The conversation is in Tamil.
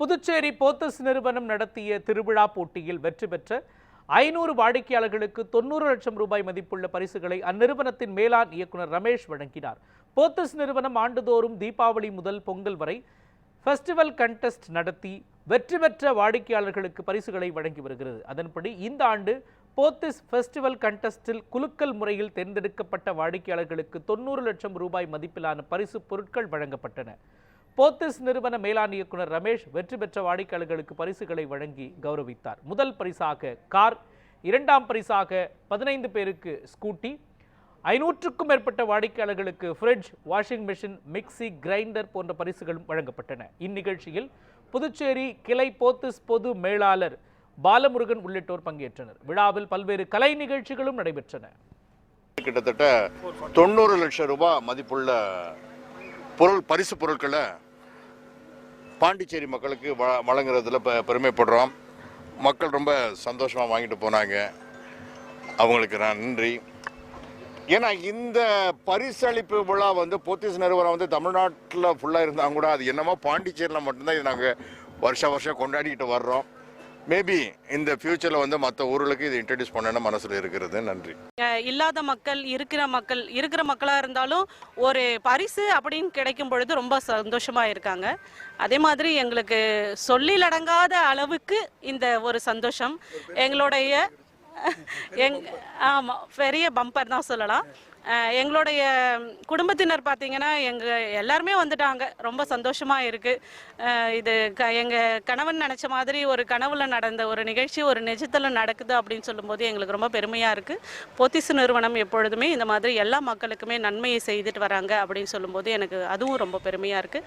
புதுச்சேரி போத்தஸ் நிறுவனம் நடத்திய திருவிழா போட்டியில் வெற்றி பெற்ற ஐநூறு வாடிக்கையாளர்களுக்கு தொண்ணூறு லட்சம் ரூபாய் மதிப்புள்ள பரிசுகளை அந்நிறுவனத்தின் மேலாண் இயக்குனர் ரமேஷ் வழங்கினார். போத்தஸ் நிறுவனம் ஆண்டுதோறும் தீபாவளி முதல் பொங்கல் வரை ஃபெஸ்டிவல் கண்டெஸ்ட் நடத்தி வெற்றி பெற்ற வாடிக்கையாளர்களுக்கு பரிசுகளை வழங்கி வருகிறது. அதன்படி இந்த ஆண்டு போத்திஸ் ஃபெஸ்டிவல் கண்டெஸ்டில் குலுக்கல் முறையில் தேர்ந்தெடுக்கப்பட்ட வாடிக்கையாளர்களுக்கு தொண்ணூறு லட்சம் ரூபாய் மதிப்பிலான பரிசு பொருட்கள் வழங்கப்பட்டன. போத்திஸ் நிறுவன மேலாண் இயக்குனர் ரமேஷ் வெற்றி பெற்ற வாடிக்கையாளர்களுக்கு பரிசுகளை வழங்கி கௌரவித்தார். முதல் பரிசாக கார் இரண்டாம் பரிசாக பதினைந்து பேருக்கு ஸ்கூட்டி ஐநூற்றுக்கும் மேற்பட்ட வாடிக்கையாளர்களுக்கு fridge washing machine mixie grinder போன்ற பரிசுகளும் வழங்கப்பட்டன. இந்நிகழ்ச்சியில் புதுச்சேரி கிளை போத்திஸ் பொது மேலாளர் பாலமுருகன் உள்ளிட்டோர் பங்கேற்றனர். விழாவில் பல்வேறு கலை நிகழ்ச்சிகளும் நடைபெற்றன. கிட்டத்தட்ட தொண்ணூறு லட்சம் ரூபாய் மதிப்புள்ள பொருள் பரிசு பொருட்களை பாண்டிச்சேரி மக்களுக்கு வ வழங்குறதுல பெருமைப்படுறோம். மக்கள் ரொம்ப சந்தோஷமாக வாங்கிட்டு போனாங்க. அவங்களுக்கு நன்றி. ஏன்னா இந்த பரிசளிப்பு விழா வந்து போத்தீஸ் நிறுவனம் வந்து தமிழ்நாட்டில் ஃபுல்லாக இருந்தாங்க கூட அது என்னமோ பாண்டிச்சேரியில் மட்டும்தான் இது நாங்கள் வருஷம் வருஷம் கொண்டாடிக்கிட்டு வர்றோம். மேபி இந்த ஃப்யூச்சரில் வந்து மற்ற ஊர்களுக்கு இது இன்ட்ரடியூஸ் பண்ணணும் மனசில் இருக்கிறது. நன்றி. இல்லாத மக்கள் இருக்கிற மக்கள் இருக்கிற மக்களாக இருந்தாலும் ஒரு பரிசு அப்படின்னு கிடைக்கும் பொழுது ரொம்ப சந்தோஷமா இருக்காங்க. அதே மாதிரி எங்களுக்கு சொல்லிலடங்காத அளவுக்கு இந்த ஒரு சந்தோஷம் எங்களுடைய எங் ஆமாம் பெரிய பம்பர் தான் சொல்லலாம். எங்களுடைய குடும்பத்தினர் பார்த்தீங்கன்னா எங்கள் எல்லாருமே வந்துட்டாங்க. ரொம்ப சந்தோஷமாக இருக்குது இது க எங்கள் கணவன் நினச்ச மாதிரி ஒரு கனவுல நடந்த ஒரு நிகழ்ச்சி ஒரு நிஜத்தில் நடக்குது அப்படின்னு சொல்லும்போது எங்களுக்கு ரொம்ப பெருமையாக இருக்குது போத்திசு நிறுவனம் எப்பொழுதுமே இந்த மாதிரி எல்லா மக்களுக்குமே நன்மையை செய்துட்டு வராங்க அப்படின்னு சொல்லும்போது எனக்கு அதுவும் ரொம்ப பெருமையாக இருக்குது